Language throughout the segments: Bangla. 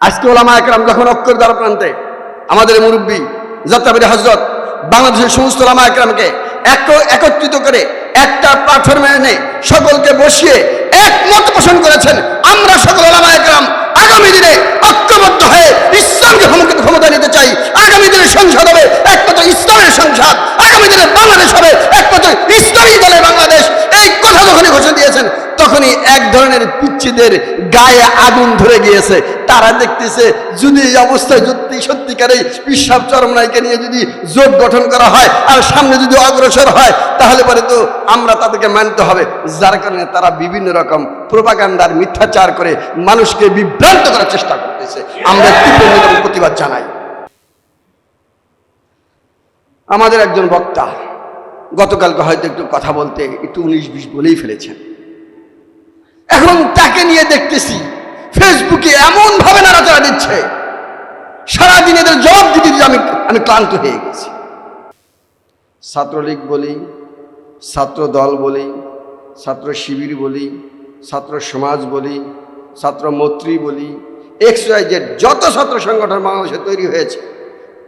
আজকে ওলামা একরাম যখন অক্ষর দ্বারা প্রান্তে আমাদের মুরব্বী যাত্রাবাড়ি হজরত বাংলাদেশের সমস্ত ওলামা একরামকে এক একত্রিত করে একটা প্ল্যাটফর্মে এনে সকলকে বসিয়ে একমত পোষণ করেছেন, আমরা সকল ওলামা একরাম আগামী দিনে ঐক্যবদ্ধ হয়ে ইসলামকে ক্ষমতা নিতে চাই। আগামী দিনে সংসদ হবে একমাত্র ইসলামের সংসদ আগামী দিনে বাংলাদেশ হবে একমাত্র ইসলামী দলের বাংলাদেশ এই কথা যখনই ঘোষণা দিয়েছেন তখনই এক ধরনের পিচ্ছিদের গায়ে আগুন ধরে গিয়েছে, তারা দেখতেছে, যদি এই অবস্থায় যদি সত্যিকারে বিশ্বাস চরমনাইকে নিয়ে যদি জোট গঠন করা হয়, আর সামনে যদি অগ্রসর হয়, তাহলে পরে তো আমরা তাদেরকে মানতে হবে। যার কারণে তারা বিভিন্ন রকম প্রোপাগান্ডার, মিথ্যাচার করে মানুষকে বিভ্রান্ত করার চেষ্টা করতেছে। আমরা তীব্র প্রতিবাদ জানাই। আমাদের একজন বক্তা গতকালকে হয়তো একটু কথা বলতে একটু উনিশ বিশ বলেই ফেলেছেন। এখন তাকে নিয়ে দেখতেছি, ফেসবুকে এমন ভাবে নাড়াচাড়া দিচ্ছে, সারাদিন এদের জবাব দিতে আমি আমি ক্লান্ত হয়ে গেছি। ছাত্রলীগ বলি, ছাত্র দল বলি, ছাত্র শিবির বলি, ছাত্র সমাজ বলি, ছাত্র মৈত্রী বলি, এক্স জেড যত ছাত্র সংগঠন বাংলাদেশে তৈরি হয়েছে,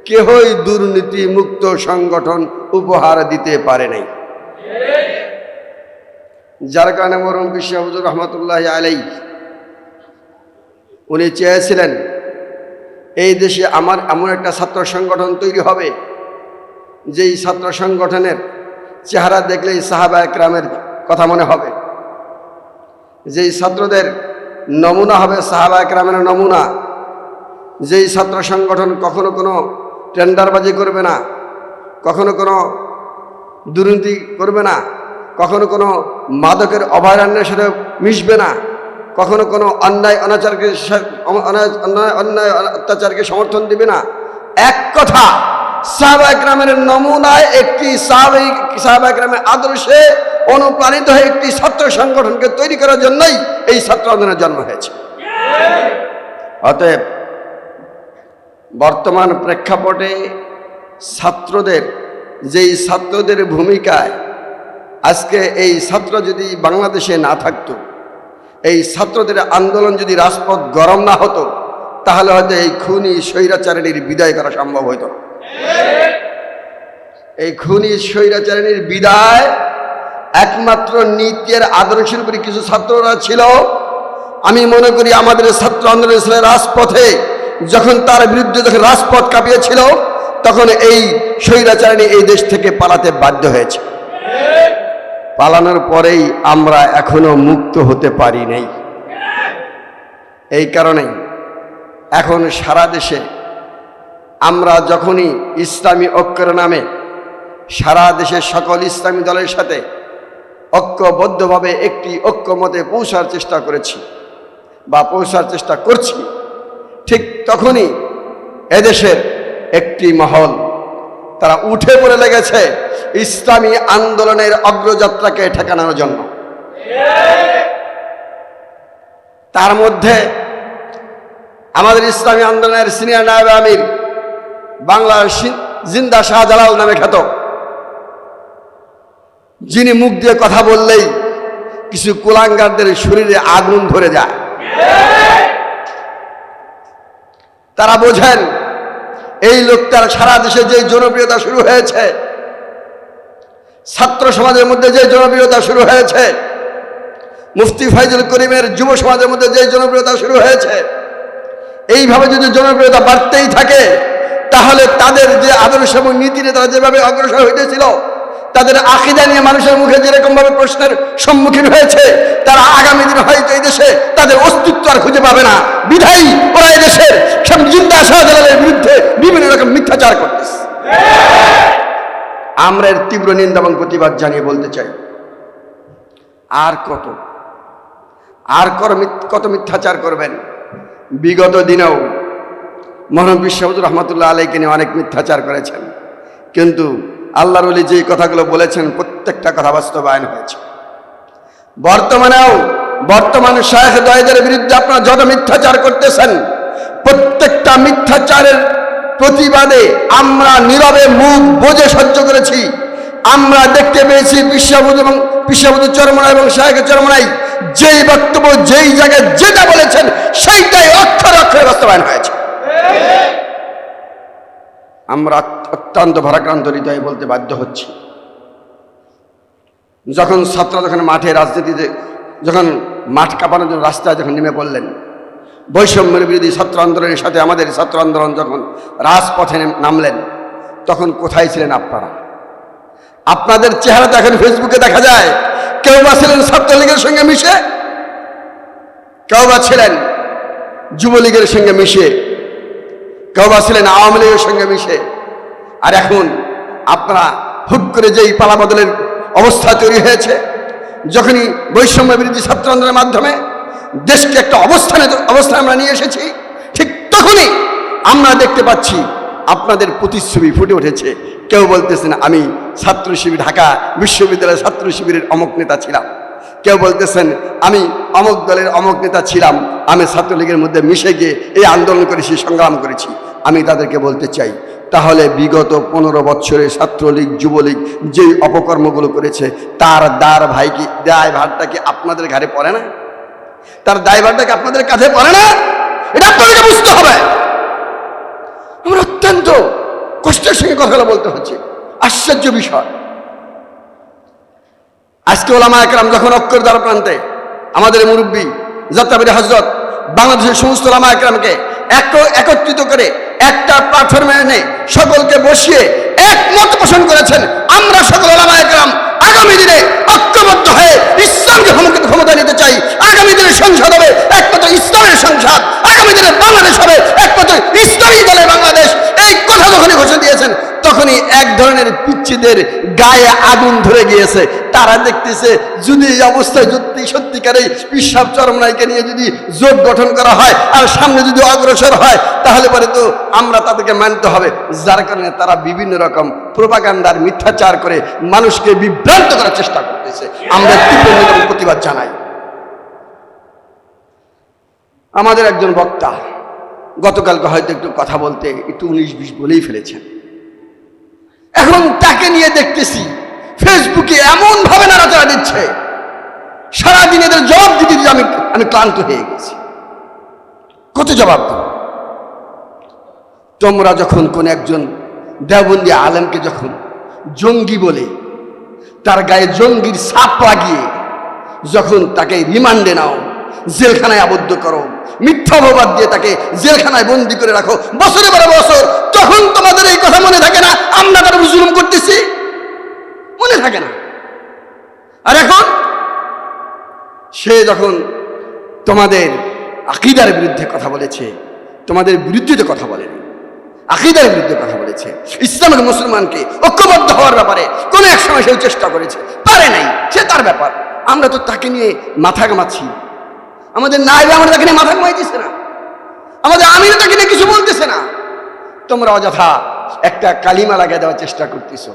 কেহই দুর্নীতি মুক্ত সংগঠন উপহার দিতে পারে নাই। যার কারণে মরম বিশ্ব হুজুর রহমতুল্লাহ আলাই উনি চেয়েছিলেন, এই দেশে আমার এমন একটা ছাত্র সংগঠন তৈরি হবে, যেই ছাত্র সংগঠনের চেহারা দেখলেই সাহাবা একরামের কথা মনে হবে। যেই ছাত্রদের নমুনা হবে সাহাবা একরামের নমুনা, যেই ছাত্র সংগঠন কখনো কোনো টেন্ডারবাজি করবে না, কখনো কোনো দুর্নীতি করবে না কখনো কোনো মাদকের অভয়ারণ্যের সাথে মিশবে না। কখনো কোনো অন্যায়, অনাচারকে অন্যায় অন্যায়, অত্যাচারকে সমর্থন দিবে না। এক কথা, সাহাবা গ্রামের নমুনায় একটি সাহাবা গ্রামের আদর্শে অনুপ্রাণিত হয়ে একটি ছাত্র সংগঠনকে তৈরি করার জন্যই এই ছাত্র আন্দোলনের জন্ম হয়েছে। অতএব বর্তমান প্রেক্ষাপটে ছাত্রদের, যেই ছাত্রদের ভূমিকায় আজকে এই ছাত্র যদি বাংলাদেশে না থাকতো, এই ছাত্রদের আন্দোলন যদি রাজপথ গরম না হতো, তাহলে হয়তো এই খুনি স্বৈরাচারিণীর বিদায় করা সম্ভব না। এই খুনি স্বৈরাচারিণীর বিদায় একমাত্র নীতির আদর্শের উপরে কিছু ছাত্ররা ছিল। আমি মনে করি আমাদের ছাত্র আন্দোলন ছিল রাজপথে। যখন তার বিরুদ্ধে যখন রাজপথ কাঁপিয়েছিল, তখন এই স্বৈরাচারিণী এই দেশ থেকে পালাতে বাধ্য হয়েছে। পালানোর পরেই আমরা এখনও মুক্ত হতে পারি নাই। এই কারণেই এখন সারা দেশে আমরা যখনই ইসলামী ঐক্যের নামে সারা দেশের সকল ইসলামী দলের সাথে ঐক্যবদ্ধভাবে একটি ঐক্যমতে পৌঁছার চেষ্টা করেছি বা পৌঁছার চেষ্টা করছি, ঠিক তখনই এদেশের একটি মহল তারা উঠে পড়ে লেগেছে ইসলামী আন্দোলনের অগ্রযাত্রাকে ঠেকানোর জন্য। তার মধ্যে আমাদের ইসলামী আন্দোলনের সিনিয়র নায়ব আমির, বাংলার জিন্দা শাহজালাল নামে খ্যাত। যিনি মুখ দিয়ে কথা বললেই কিছু কুলাঙ্গারদের শরীরে আগুন ধরে যায়। তারা বোঝেন এই লোকটার সারা দেশে যে জনপ্রিয়তা শুরু হয়েছে, ছাত্র সমাজের মধ্যে যে জনপ্রিয়তা শুরু হয়েছে, মুফতি ফাইজুল করিমের যুব সমাজের মধ্যে যে জনপ্রিয়তা শুরু হয়েছে, এইভাবে যদি জনপ্রিয়তা বাড়তেই থাকে, তাহলে তাদের যে আদর্শ এবং নীতি তারা যেভাবে অগ্রসর হইতেছিল, তাদের আকিদা নিয়ে মানুষের মুখে যেরকম ভাবে প্রশ্নের সম্মুখীন হয়েছে, তারা আগামী দিনে হয়তো এই দেশে তাদের অস্তিত্ব আর খুঁজে পাবে না। বিধায়ী দেশের জিন্দা শাহজালালের বিরুদ্ধে বিভিন্ন রকম মিথ্যাচার করতেছে। আমরা এর তীব্র নিন্দা এবং প্রতিবাদ জানিয়ে বলতে চাই, আর কত আর কত মিথ্যাচার করবেন? বিগত দিনেও মহানব বিশ্বহুজুর রহমতুল্লাহ আলাইকে নিয়ে অনেক মিথ্যাচার করেছেন। কিন্তু আল্লাহর অলি যে কথাগুলো বলেছেন, প্রত্যেকটা কথা বাস্তবায়ন হয়েছে। বর্তমানেও বর্তমান শাহেখ দয়েদের বিরুদ্ধে আপনারা যত মিথ্যাচার করতেছেন প্রত্যেকটা মিথ্যাচারের প্রতিবাদে আমরা নীরবে মুখ বোঝে সহ্য করেছি। আমরা দেখতে পেয়েছি বিশ্ববুধ এবং বিশ্ববুধ চরমনা এবং শাহেখ চরমনাই যেই বক্তব্য, যেই জায়গায় যেটা বলেছেন, সেইটাই অক্ষর অক্ষরে বাস্তবায়ন হয়েছে। আমরা অত্যন্ত ভারাক্রান্ত হৃদয়ে বলতে বাধ্য হচ্ছি। যখন ছাত্ররা যখন মাঠে রাজনীতিতে, যখন মাঠ কাঁপানোর জন্য রাস্তায় যখন নেমে পড়লেন বৈষম্যের বিরোধী ছাত্র আন্দোলনের সাথে আমাদের ছাত্র আন্দোলন যখন রাজপথে নামলেন, তখন কোথায় ছিলেন আপনারা? আপনাদের চেহারা তো এখন ফেসবুকে দেখা যায়। কেউ বা ছিলেন ছাত্রলীগের সঙ্গে মিশে? কেউ বা ছিলেন যুবলীগের সঙ্গে মিশে? কেউ বা ছিলেন আওয়ামী লীগের সঙ্গে মিশে? আর এখন আপনারা হুট করে যেই পালা বদলের অবস্থা তৈরি হয়েছে, যখনই বৈষম্য বিরোধী ছাত্র আন্দোলনের মাধ্যমে দেশকে একটা অবস্থানে অবস্থানে আমরা নিয়ে এসেছি। ঠিক তখনই আমরা দেখতে পাচ্ছি, আপনাদের প্রতিচ্ছবি ফুটে উঠেছে। কেউ বলতেছেন আমি ছাত্র শিবির, ঢাকা বিশ্ববিদ্যালয়ের ছাত্র শিবিরের অমুক নেতা ছিলাম। কেউ বলতেছেন, আমি অমুক দলের অমুক নেতা ছিলাম। আমি ছাত্রলীগের মধ্যে মিশে গিয়ে এই আন্দোলন করেছি, সংগ্রাম করেছি। আমি তাদেরকে বলতে চাই, তাহলে বিগত পনেরো বছরে ছাত্রলীগ, যুবলীগ যেই অপকর্মগুলো করেছে, তার দার ভাই কি, দায় ভারটা কি আপনাদের ঘাড়ে পড়ে না? তার দায়ভারটা কি আপনাদের কাঁধে পড়ে না? এটা আপনাদেরকে বুঝতে হবে। আমরা অত্যন্ত কষ্টের সঙ্গে কথাগুলো বলতে হচ্ছে। আশ্চর্য বিষয়। আজকে ওলামা একরাম যখন অক্ষর দ্বার প্রান্তে আমাদের মুরব্বী যাত্রাবাড়ি হজরত বাংলাদেশের সমস্ত ওলামা একরামকে এক- একত্রিত করে একটা প্ল্যাটফর্মে এনে সকলকে বসিয়ে একমত পোষণ করেছেন, আমরা সকল ওলামা একরাম। আগামী দিনে ঐক্যবদ্ধ হয়ে ইসলামকে ক্ষমতা- নিতে চাই। আগামী দিনে সংসদ হবে, একমাত্র ইসলামের সংসদ। আগামী দিনে বাংলাদেশ হবে, একমাত্র ইসলামী দলের বাংলাদেশ এই কথা যখনই ঘোষণা দিয়েছেন তখনই এক ধরনের পিচ্ছিদের গায়ে আগুন ধরে গিয়েছে। তারা দেখতেছে, যদি এই অবস্থায় সত্যি সত্যিকারেই পিসাব চরমনাইকে নিয়ে যদি জোট গঠন করা হয় আর সামনে যদি অগ্রসর হয়, তাহলে পরে তো আমরা তাদেরকে মানতে হবে। যার কারণে তারা বিভিন্ন রকম প্রোপাগান্ডার, মিথ্যাচার করে মানুষকে বিভ্রান্ত করার চেষ্টা করতেছে। আমরা তীব্র প্রতিবাদ জানাই। আমাদের একজন বক্তা গতকালকে হয়তো একটু কথা বলতে একটু উনিশ বিশ বলেই ফেলেছেন। এখন তাকে নিয়ে দেখতেছি, ফেসবুকে এমন ভাবে নাড়াচাড়া দিচ্ছে, সারাদিন এদের জবাব দিতে দিতে আমি আমি ক্লান্ত হয়ে গেছি। কত জবাব দেব তোমরা যখন কোন একজন দেবন্দি আলেমকে যখন জঙ্গি বলে, তার গায়ে জঙ্গির সাপ লাগিয়ে, যখন তাকে রিমান্ডে নাও, জেলখানায় আবদ্ধ করো মিথ্যা অপবাদ দিয়ে তাকে জেলখানায় বন্দি করে রাখো। বছরে বারো বছর, তখন তোমাদের এই কথা মনে থাকে না? আমরা তার জুলুম করতেছি? মনে থাকে না। আর এখন, সে যখন তোমাদের আকিদার বিরুদ্ধে কথা বলেছে, তোমাদের বিরুদ্ধে কথা বলেনি, আকিদার বিরুদ্ধে কথা বলেছে, ইসলামের মুসলমানকে ঐক্যবদ্ধ হওয়ার ব্যাপারে কোনো এক সময় সেও চেষ্টা করেছে। পারে নাই, সে তার ব্যাপার। আমরা তো তাকে নিয়ে মাথা ঘামাচ্ছি। আমাদের নাইবে আমরা তাকে নিয়ে মাথা ঘুমাইতেছে না। আমাদের আমিরও তাকে নিয়ে কিছু বলতেছে না। তোমরা অযথা একটা কালিমা লাগিয়ে দেওয়ার চেষ্টা করতেছো।